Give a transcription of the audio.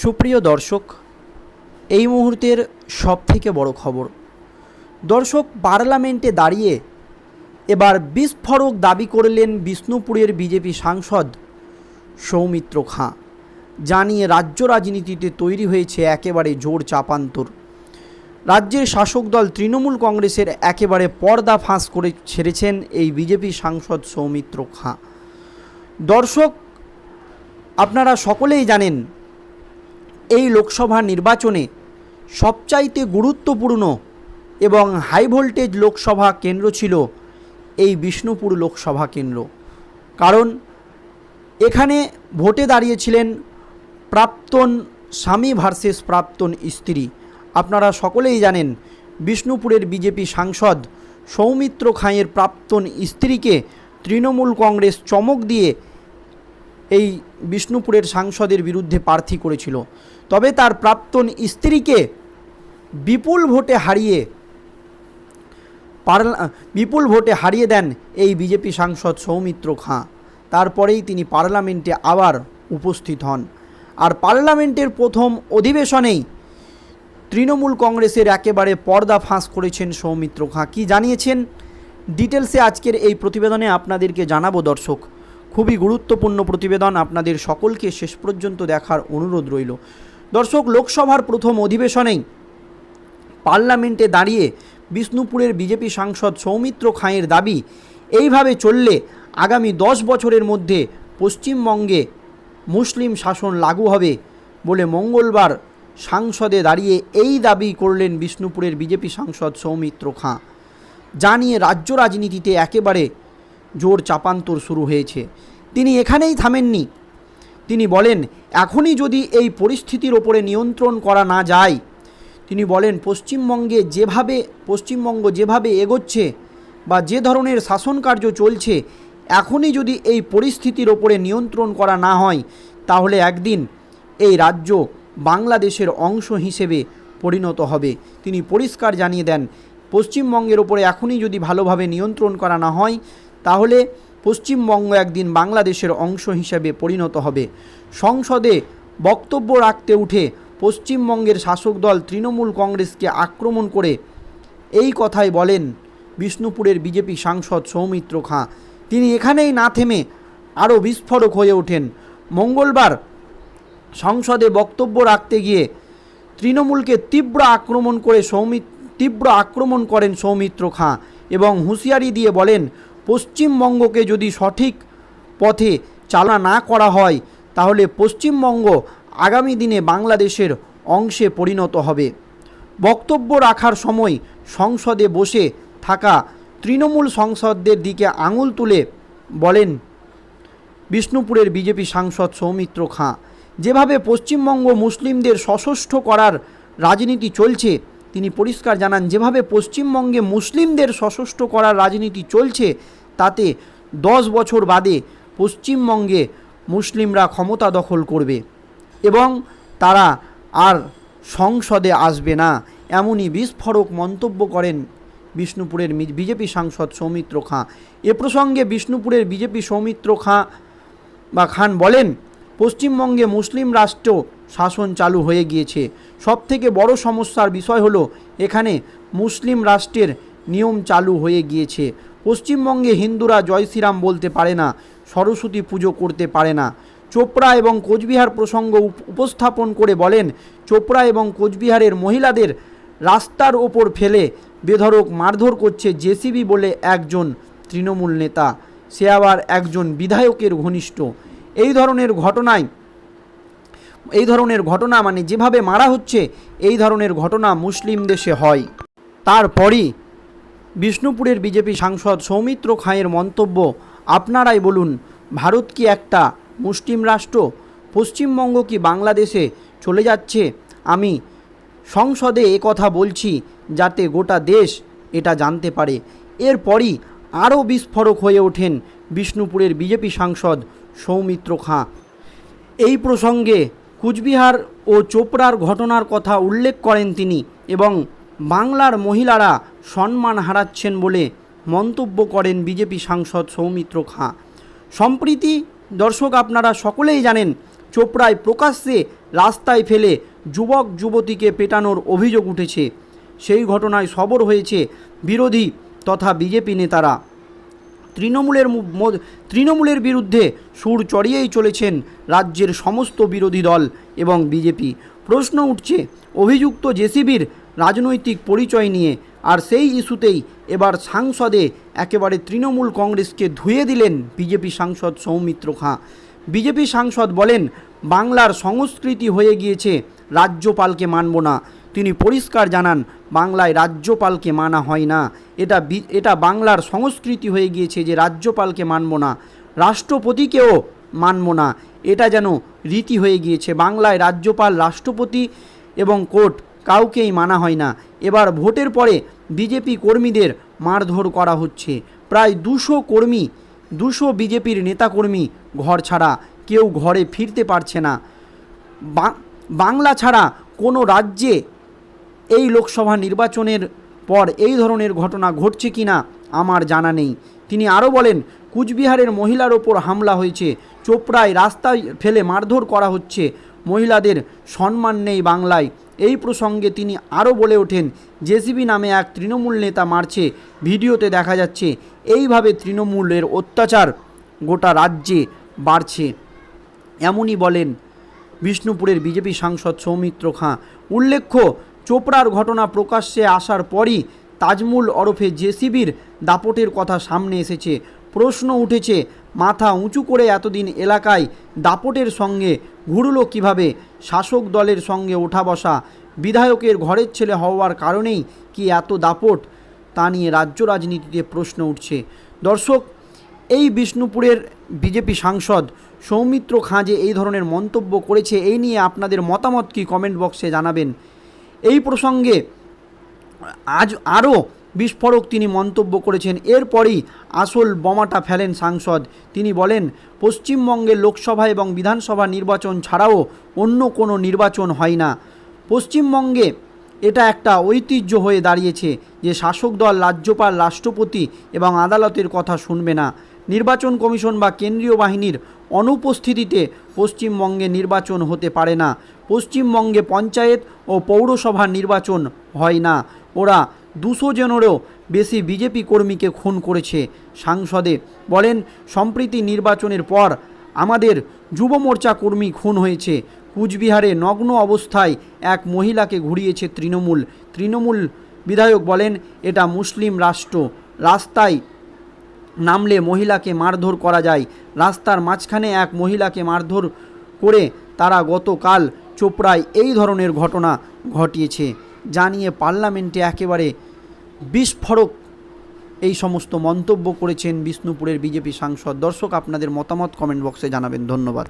সুপ্রিয় দর্শক, এই মুহূর্তের সবথেকে বড় খবর। দর্শক, পার্লামেন্টে দাঁড়িয়ে এবার বিস্ফোরক দাবি করলেন বিষ্ণুপুরের বিজেপি সাংসদ সৌমিত্র খাঁ। জানিয়ে রাজ্য রাজনীতিতে তৈরি হয়েছে একেবারে জোর চাপান্তর। রাজ্যের শাসক দল তৃণমূল কংগ্রেসের একেবারে পর্দা ফাঁস করে ছেড়েছেন এই বিজেপি সাংসদ সৌমিত্র খাঁ। দর্শক, আপনারা সকলেই জানেন এই লোকসভা নির্বাচনে সবচাইতে গুরুত্বপূর্ণ এবং হাই ভোল্টেজ লোকসভা কেন্দ্র ছিল এই বিষ্ণুপুর লোকসভা কেন্দ্র। কারণ এখানে ভোটে দাঁড়িয়েছিলেন প্রাক্তন স্বামী ভার্সেস প্রাক্তন স্ত্রী। আপনারা সকলেই জানেন বিষ্ণুপুরের বিজেপি সাংসদ সৌমিত্র খাঁয়ের প্রাক্তন স্ত্রীকে তৃণমূল কংগ্রেস চমক দিয়ে এই বিষ্ণুপুরের সাংসদের বিরুদ্ধে প্রার্থী করেছিল। তবে তার প্রাক্তন স্ত্রীকে বিপুল ভোটে হারিয়ে বিপুল ভোটে হারিয়ে দেন এই বিজেপি সাংসদ সৌমিত্র খাঁ। তারপরেই তিনি পার্লামেন্টে আবার উপস্থিত হন। আর পার্লামেন্টের প্রথম অধিবেশনেই তৃণমূল কংগ্রেসের একেবারে পর্দা ফাঁস করেছেন সৌমিত্র খাঁ। কী জানিয়েছেন? ডিটেলসে আজকের এই প্রতিবেদনে আপনাদেরকে জানাব দর্শক। খুবই গুরুত্বপূর্ণ প্রতিবেদন আপনাদের সকলকে শেষ পর্যন্ত দেখার অনুরোধ রইল। দর্শক, লোকসভার প্রথম অধিবেশনেই পার্লামেন্টে দাঁড়িয়ে বিষ্ণুপুরের বিজেপি সাংসদ সৌমিত্র খাঁয়ের দাবি, এইভাবে চললে আগামী দশ বছরের মধ্যে পশ্চিমবঙ্গে মুসলিম শাসন লাগু হবে বলে মঙ্গলবার সাংসদে দাঁড়িয়ে এই দাবি করলেন বিষ্ণুপুরের বিজেপি সাংসদ সৌমিত্র খাঁ। যা নিয়ে রাজ্য রাজনীতিতে একেবারে জোর চাপান্তর শুরু হয়েছে। তিনি এখানেই থামেননি। তিনি বলেন, এখনই যদি এই পরিস্থিতির ওপরে নিয়ন্ত্রণ করা না যায়, তিনি বলেন, পশ্চিমবঙ্গে যেভাবে, পশ্চিমবঙ্গ যেভাবে এগোচ্ছে বা যে ধরনের শাসন কার্য চলছে, এখনই যদি এই পরিস্থিতির ওপরে নিয়ন্ত্রণ করা না হয়, তাহলে একদিন এই রাজ্য বাংলাদেশের অংশ হিসেবে পরিণত হবে। তিনি পরিষ্কার জানিয়ে দেন, পশ্চিমবঙ্গের ওপরে এখনই যদি ভালোভাবে নিয়ন্ত্রণ করা না হয় তাহলে পশ্চিমবঙ্গ একদিন বাংলাদেশের অংশ হিসেবে পরিণত হবে। সংসদে বক্তব্য রাখতে উঠে পশ্চিমবঙ্গের শাসক দল তৃণমূল কংগ্রেসকে আক্রমণ করে এই কথাই বলেন বিষ্ণুপুরের বিজেপি সাংসদ সৌমিত্র খাঁ। তিনি এখানেই না থেমে আরও বিস্ফোরক হয়ে ওঠেন। মঙ্গলবার সংসদে বক্তব্য রাখতে গিয়ে তৃণমূলকে তীব্র আক্রমণ করে সৌমিত তীব্র আক্রমণ করেন সৌমিত্র খাঁ এবং হুঁশিয়ারি দিয়ে বলেন পশ্চিমবঙ্গকে যদি সঠিক পথে চালনা না করা হয়, তাহলে পশ্চিমবঙ্গ আগামী দিনে বাংলাদেশের অংশে পরিণত হবে। বক্তব্য রাখার সময় সংসদে বসে থাকা তৃণমূল সংসদদের দিকে আঙুল তুলে বলেন বিষ্ণুপুরের বিজেপি সাংসদ সৌমিত্র খাঁ। যেভাবে পশ্চিমবঙ্গ মুসলিমদের সশস্ত্র করার রাজনীতি চলছে তিনি পরিষ্কার জানান, যেভাবে পশ্চিমবঙ্গে মুসলিমদের সশস্ত্র করার রাজনীতি চলছে, তাতে দশ বছর বাদে পশ্চিমবঙ্গে মুসলিমরা ক্ষমতা দখল করবে এবং তারা আর সংসদে আসবে না। এমনই বিস্ফোরক মন্তব্য করেন বিষ্ণুপুরের বিজেপি সাংসদ সৌমিত্র খাঁ। এ প্রসঙ্গে বিষ্ণুপুরের বিজেপি সৌমিত্র খাঁ বা খান বলেন পশ্চিমবঙ্গে মুসলিম রাষ্ট্র শাসন চালু হয়ে গিয়েছে। সবথেকে বড় সমস্যার বিষয় হলো, এখানে মুসলিম রাষ্ট্রের নিয়ম চালু হয়ে গিয়েছে। পশ্চিমবঙ্গে হিন্দুরা জয় শ্রীরাম বলতে পারে না, সরস্বতী পুজো করতে পারে না। চোপড়া এবং কোচবিহার প্রসঙ্গ উপ- উপস্থাপন করে বলেন, চোপড়া এবং কোচবিহারের মহিলাদের রাস্তার ওপর ফেলে বেধড়ক মারধর করছে জেসিবি বলে একজন তৃণমূল নেতা। সে আবার একজন বিধায়কের ঘনিষ্ঠ। এই ধরনের ঘটনায়, এই ধরনের ঘটনা মানে যেভাবে মারা হচ্ছে, এই ধরনের ঘটনা মুসলিম দেশে হয়। তারপরই বিষ্ণুপুরের বিজেপি সাংসদ সৌমিত্র খাঁয়ের মন্তব্য আপনারাই বলুন, ভারত কি একটা মুসলিম রাষ্ট্র? পশ্চিমবঙ্গ কি বাংলাদেশে চলে যাচ্ছে? আমি সংসদে কথা বলছি যাতে গোটা দেশ এটা জানতে পারে। এরপরই আরও বিস্ফোরক হয়ে ওঠেন বিষ্ণুপুরের বিজেপি সাংসদ সৌমিত্র খাঁ। এই প্রসঙ্গে কুচবিহার ও চোপড়ার ঘটনার কথা উল্লেখ করেন তিনি এবং বাংলার মহিলারা সম্মান হারাচ্ছেন বলে মন্তব্য করেন বিজেপি সাংসদ সৌমিত্র খাঁ। সম্প্রীতি দর্শক আপনারা সকলেই জানেন, চোপড়ায় প্রকাশ্যে রাস্তায় ফেলে যুবক যুবতীকে পেটানোর অভিযোগ উঠেছে। সেই ঘটনায় সবর হয়েছে বিরোধী তথা বিজেপি নেতারা। তৃণমূলের তৃণমূলের বিরুদ্ধে সুর চড়িয়েই চলেছেন রাজ্যের সমস্ত বিরোধী দল এবং বিজেপি। প্রশ্ন উঠছে, অভিযুক্ত জেসিবির রাজনৈতিক পরিচয় নিয়ে আর সেই ইস্যুতেই এবার সাংসদে একেবারে তৃণমূল কংগ্রেসকে ধুয়ে দিলেন বিজেপি সাংসদ সৌমিত্র খাঁ। বিজেপি সাংসদ বলেন, বাংলার সংস্কৃতি হয়ে গিয়েছে, রাজ্যপালকে মানব না। তিনি পরিষ্কার জানান, বাংলায় রাজ্যপালকে মানা হয় না। এটা এটা বাংলার সংস্কৃতি হয়ে গিয়েছে যে রাজ্যপালকে মানব না। রাষ্ট্রপতিকেও মানব না। এটা যেন রীতি হয়ে গিয়েছে। বাংলায় রাজ্যপাল, রাষ্ট্রপতি এবং কোর্ট কাউকেই মানা হয় না। এবার ভোটের পরে বিজেপি কর্মীদের মারধর করা হচ্ছে। প্রায় দুশো কর্মী, দুশো বিজেপির নেতাকর্মী ঘর ছাড়া কেউ ঘরে ফিরতে পারছে না। বাংলা ছাড়া কোনো রাজ্যে এই লোকসভা নির্বাচনের পর এই ধরনের ঘটনা ঘটছে কি না আমার জানা নেই। তিনি আরও বলেন, কুচবিহারের মহিলার ওপর হামলা হয়েছে, চোপড়ায় রাস্তায় ফেলে মারধর করা হচ্ছে, মহিলাদের সম্মান নেই বাংলায়। এই প্রসঙ্গে তিনি আরও বলে ওঠেন, জেসিবি নামে এক তৃণমূল নেতা মারছে, ভিডিওতে দেখা যাচ্ছে, এইভাবে তৃণমূলের অত্যাচার গোটা রাজ্যে বাড়ছে। এমনই বলেন বিষ্ণুপুরের বিজেপি সাংসদ সৌমিত্র খাঁ। উল্লেখ্য চোপড়ার ঘটনা প্রকাশ্যে আসার পরই তাজমুল ওরফে জেসিবির দাপটের কথা সামনে এসেছে। প্রশ্ন উঠেছে, মাথা উঁচু করে এতদিন এলাকায় দাপটের সঙ্গে ঘুরল কীভাবে? শাসক দলের সঙ্গে ওঠা বসা, বিধায়কের ঘরের ছেলে হওয়ার কারণেই কি এত দাপট? তা নিয়ে রাজ্য রাজনীতিতে প্রশ্ন উঠছে। দর্শক, এই বিষ্ণুপুরের বিজেপি সাংসদ সৌমিত্র খাঁ যে এই ধরনের মন্তব্য করেছে, এই নিয়ে আপনাদের মতামত কি কমেন্ট বক্সে জানাবেন। এই প্রসঙ্গে আজ আরও বিস্ফোরক তিনি মন্তব্য করেছেন। এরপরই আসল বোমাটা ফেলেন সাংসদ। তিনি বলেন, পশ্চিমবঙ্গে লোকসভা এবং বিধানসভা নির্বাচন ছাড়াও অন্য কোনো নির্বাচন হয় না। পশ্চিমবঙ্গে এটা একটা ঐতিহ্য হয়ে দাঁড়িয়েছে যে শাসক দল, রাজ্যপাল, রাষ্ট্রপতি এবং আদালতের কথা শুনবে না। নির্বাচন কমিশন বা কেন্দ্রীয় বাহিনীর অনুপস্থিতিতে পশ্চিমবঙ্গে নির্বাচন হতে পারে না। পশ্চিমবঙ্গে পঞ্চায়েত ও পৌরসভা নির্বাচন হয় না। ওরা দুশো জনেরও বেশি বিজেপি কর্মীকে খুন করেছে, সাংসদে বলেন। সম্প্রীতি নির্বাচনের পর আমাদের যুব মোর্চা কর্মী খুন হয়েছে। কুচবিহারে নগ্ন অবস্থায় এক মহিলাকে ঘুরিয়েছে তৃণমূল। তৃণমূল বিধায়ক বলেন, এটা মুসলিম রাষ্ট্র। রাস্তায় নামলে মহিলাকে মারধর করা যায়। রাস্তার মাঝখানে এক মহিলাকে মারধর করে তারা গতকাল চোপড়ায় এই ধরনের ঘটনা ঘটিয়েছে। জানিয়ে পার্লামেন্টে একেবারে বিস্ফোরক এই সমস্ত মন্তব্য করেছেন বিষ্ণুপুরের বিজেপি সাংসদ। দর্শক, আপনাদের মতামত কমেন্ট বক্সে জানাবেন। ধন্যবাদ।